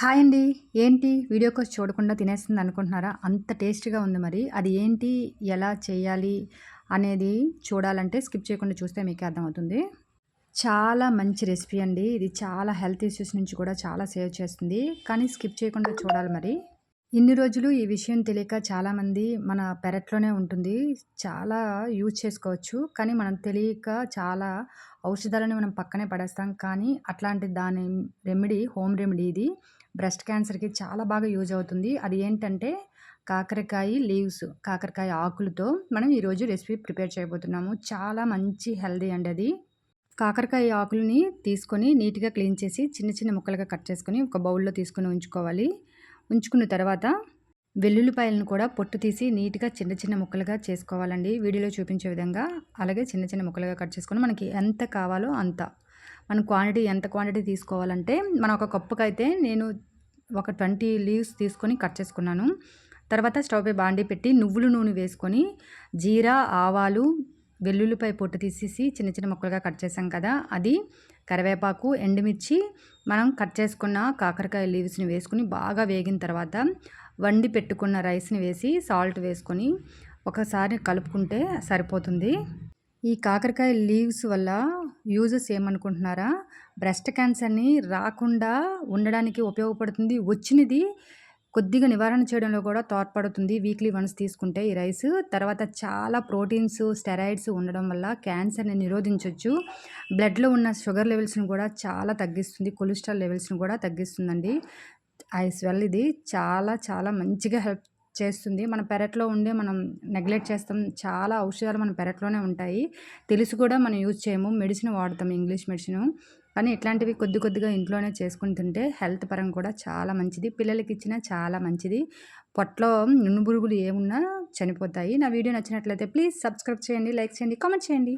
Hi అండి. ఏంటి? Video కోసి చూడకుండా తినేస్తుంది అనుకుంటున్నారా? అంత టేస్ట్గా ఉంది మరి. అది ఏంటి? ఎలా చేయాలి? అనేది చూడాలంటే స్కిప్ చేయకుండా చూస్తే మీకు అర్థమవుతుంది. చాలా మంచి రెసిపీ అండి. ఇది చాలా హెల్త్ ఇష్యూస్ నుంచి కూడా చాలా సేవ్ చేస్తుంది. కానీ స్కిప్ చేయకుండా చూడాలి మరి. ఇన్ని రోజులు ఈ విషయం తెలియక చాలామంది మన పెరట్లోనే ఉంటుంది. చాలా యూజ్ చేసుకోవచ్చు. కానీ మనం తెలియక చాలా ఔషధాలను మనం పక్కనే పడేస్తాం. కానీ అట్లాంటి దాని రెమెడీ హోమ్ రెమెడీ ఇది బ్రెస్ట్ క్యాన్సర్కి చాలా బాగా యూజ్ అవుతుంది. అది ఏంటంటే కాకరకాయ లీవ్స్ కాకరకాయ ఆకులతో మనం ఈరోజు రెసిపీ ప్రిపేర్ చేయబోతున్నాము. చాలా మంచి హెల్దీ అండి అది. కాకరకాయ ఆకులని తీసుకొని నీట్గా క్లీన్ చేసి చిన్న చిన్న ముక్కలుగా కట్ చేసుకొని ఒక బౌల్లో తీసుకొని ఉంచుకోవాలి. ఉంచుకున్న తర్వాత వెల్లుల్లిపాయలను కూడా పొట్టు తీసి నీట్గా చిన్న చిన్న ముక్కలుగా చేసుకోవాలండి. వీడియోలో చూపించే విధంగా అలాగే చిన్న చిన్న ముక్కలుగా కట్ చేసుకొని మనకి ఎంత కావాలో అంత. మనం క్వాంటిటీ ఎంత క్వాంటిటీ తీసుకోవాలంటే మనం ఒక కప్పుకైతే అయితే నేను ఒక ట్వంటీ లీవ్స్ తీసుకొని కట్ చేసుకున్నాను. తర్వాత స్టవ్ పై బాండీ పెట్టి నువ్వుల నూనె వేసుకొని జీరా ఆవాలు వెల్లుల్లిపై పొట్టు తీసేసి చిన్న చిన్న ముక్కలుగా కట్ చేసాం కదా అది కరివేపాకు ఎండుమిర్చి మనం కట్ చేసుకున్న కాకరకాయ లీవ్స్ని వేసుకుని బాగా వేగిన తర్వాత వండి పెట్టుకున్న రైస్ని వేసి సాల్ట్ వేసుకొని ఒకసారి కలుపుకుంటే సరిపోతుంది. ఈ కాకరకాయ లీవ్స్ వల్ల యూజెస్ ఏమనుకుంటున్నారా? బ్రెస్ట్ క్యాన్సర్ని రాకుండా ఉండడానికి ఉపయోగపడుతుంది వచ్చినది కొద్దిగా నివారణ చేయడంలో కూడా తోడ్పడుతుంది. వీక్లీ వన్స్ తీసుకుంటే ఈ రైస్. తర్వాత చాలా ప్రోటీన్స్ స్టెరాయిడ్స్ ఉండడం వల్ల క్యాన్సర్ని నిరోధించవచ్చు బ్లడ్లో ఉన్న షుగర్ లెవెల్స్ని కూడా చాలా తగ్గిస్తుంది. కొలెస్ట్రాల్ లెవెల్స్ని కూడా తగ్గిస్తుందండి. ఐ స్వెల్ ఇది. చాలా చాలా మంచిగా హెల్ప్ చేస్తుంది. మన పెరట్లో ఉండే మనం నెగ్లెక్ట్ చేస్తాం. చాలా ఔషధాలు మన పెరట్లోనే ఉంటాయి. తెలిసి కూడా మనం యూజ్ చేయము. మెడిసిన్ వాడతాం ఇంగ్లీష్ మెడిసిన్. కానీ ఇట్లాంటివి కొద్ది కొద్దిగా ఇంట్లోనే చేసుకుని తింటే హెల్త్ పరంగా కూడా చాలా మంచిది. పిల్లలకి ఇచ్చినా చాలా మంచిది. పొట్లో నునుబురుగులు ఏమున్నా చనిపోతాయి. నా వీడియో నచ్చినట్లయితే ప్లీజ్ సబ్స్క్రైబ్ చేయండి లైక్ చేయండి కామెంట్ చేయండి.